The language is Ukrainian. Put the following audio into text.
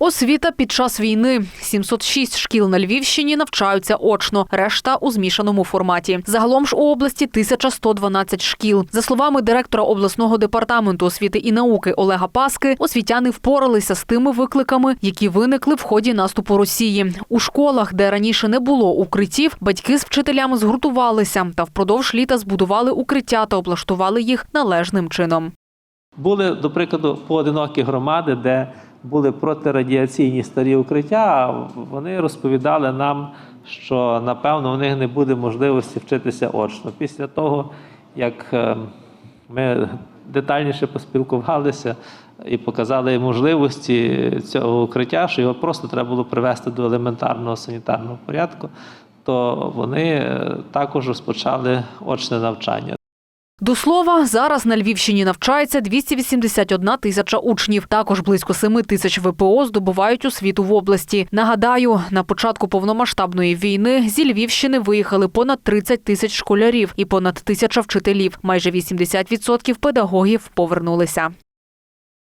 Освіта під час війни. 706 шкіл на Львівщині навчаються очно, решта у змішаному форматі. Загалом ж у області 1112 шкіл. За словами директора обласного департаменту освіти і науки Олега Паски, освітяни впоралися з тими викликами, які виникли в ході наступу Росії. У школах, де раніше не було укриттів, батьки з вчителями згуртувалися та впродовж літа збудували укриття та облаштували їх належним чином. Були, до прикладу, поодинокі громади, де були протирадіаційні старі укриття. Вони розповідали нам, що напевно у них не буде можливості вчитися очно. Після того, як е, ми детальніше поспілкувалися і показали можливості цього укриття, що його просто треба було привести до елементарного санітарного порядку, то вони е, також розпочали очне навчання. До слова, зараз на Львівщині навчається 281 тисяча учнів. Також близько 7 тисяч ВПО здобувають освіту в області. Нагадаю, на початку повномасштабної війни зі Львівщини виїхали понад 30 тисяч школярів і понад тисяча вчителів. Майже 80% педагогів повернулися.